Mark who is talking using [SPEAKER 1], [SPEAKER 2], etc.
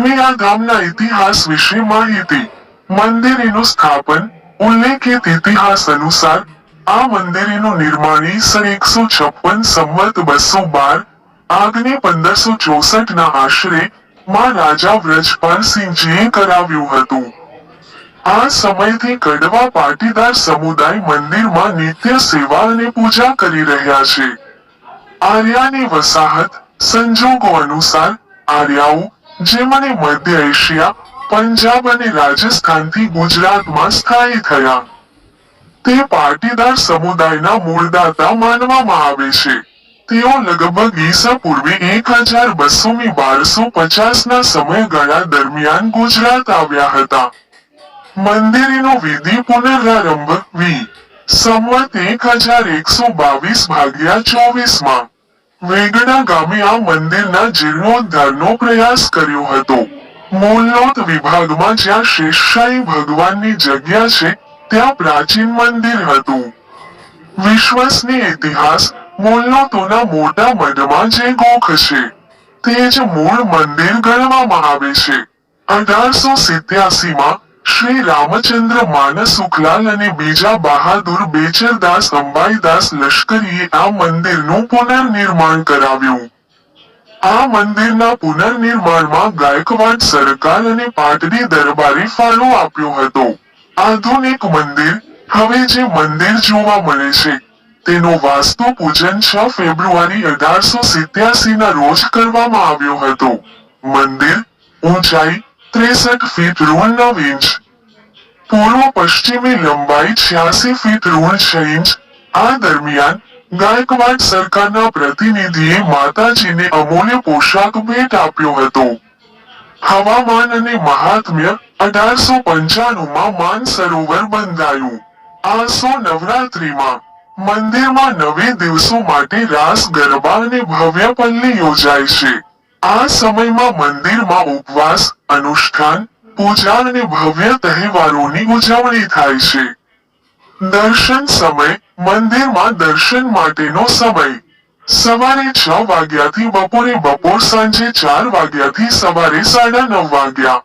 [SPEAKER 1] ઉમિયા ગામના ઇતિહાસ વિશે માહિતી. મંદિરેનું સ્થાપન ઉલ્લેખિત ઇતિહાસ અનુસાર આ મંદિરેનું નિર્માણ ઈસર એકસો છપ્પન સંવત બસો બાર, આગને પંદરસો ચોસઠ ના આશરે માં રાજા વ્રજપાલસિંહજીએ કરાવ્યું હતું. આ સમયથી કડવા પાટીદાર સમુદાય મંદિરમાં નિત્ય સેવા અને પૂજા કરી રહ્યા છે. આર્યાની વસાહત સંજોગો અનુસાર આર્યાઓ જેમણે મધ્ય એશિયા, પંજાબ અને રાજસ્થાનથી ગુજરાતમાં સ્થાયી થયા. તે પાટીદાર સમુદાયના મૂળદાતા માનવામાં આવે છે. તેઓ લગભગ ઈસા પૂર્વે એક હજાર બસો ની બારસો પચાસ ના સમયગાળા દરમિયાન ગુજરાત આવ્યા હતા. મંદિરનો વિધિ પુનરારંભ વી. સંવત એક હજાર એકસો બાવીસ ભાગ્યા ચોવીસમાં વેગડા ગામે આ મંદિરના જીર્ણોદ્ધારનો પ્રયાસ કર્યો હતો. મૂલલોત વિભાગમાં જ્યાં શેષશાહી ભગવાનની જગ્યા છે, ત્યાં પ્રાચીન મંદિર હતું. વિશ્વસનીય ઇતિહાસ મૂલલોતોના મોટા મઢમાં જે ગોખ છે, તે જ મૂળ મંદિર ગણવામાં આવે છે. અઢારસો સિત્યાસી માં શ્રી રામચંદ્ર માનસ સુખલાલ અને બીજા બહાદુર બેચરદાસ અંબાઈદાસ લશ્કરીએ આ મંદિરનું પુનર્નિર્માણ કરાવ્યું. આ મંદિરના પુનર્નિર્માણમાં ગાયકવાડ સરકાર અને પાટડી દરબારે ફાળો આપ્યો હતો. આધુનિક મંદિર હવે જે મંદિર જોવા મળે છે, તેનો વાસ્તુ પૂજન છ ફેબ્રુઆરી અઢારસો સિત્યાસી ના રોજ કરવામાં આવ્યો હતો. મંદિર ઊંચાઈ ત્રેસઠ ફીટ ઋણ નવ ઇંચ પૂર્વ પશ્ચિમી લંબાઈ છ્યાસી ફીટ ઋણ છ ઇંચ. આ દરમિયાન ગાયકવાડ સરકારના પ્રતિનિધિએ માતાજીને અમૂલ્ય પોશાક ભેટ આપ્યો હતો. હવામાન અને મહાત્મ્ય અઢારસો પંચાણુંમાં માન સરોવર બંધાયું. આસો નવરાત્રીમાં મંદિરમાં નવે દિવસો માટે રાસ ગરબા અને ભવ્ય પલ્લી યોજાય છે. આ સમયમાં મંદિરમાં ઉપવાસ, અનુષ્ઠાન, પૂજા અને ભવ્ય તહેવારોની ઉજવણી થાય છે. દર્શન સમય, મંદિરમાં દર્શન માટેનો સમય. સવારે છ વાગ્યાથી બપોરે બપોર સાંજે ચાર વાગ્યાથી સવારે સાડા નવ વાગ્યા.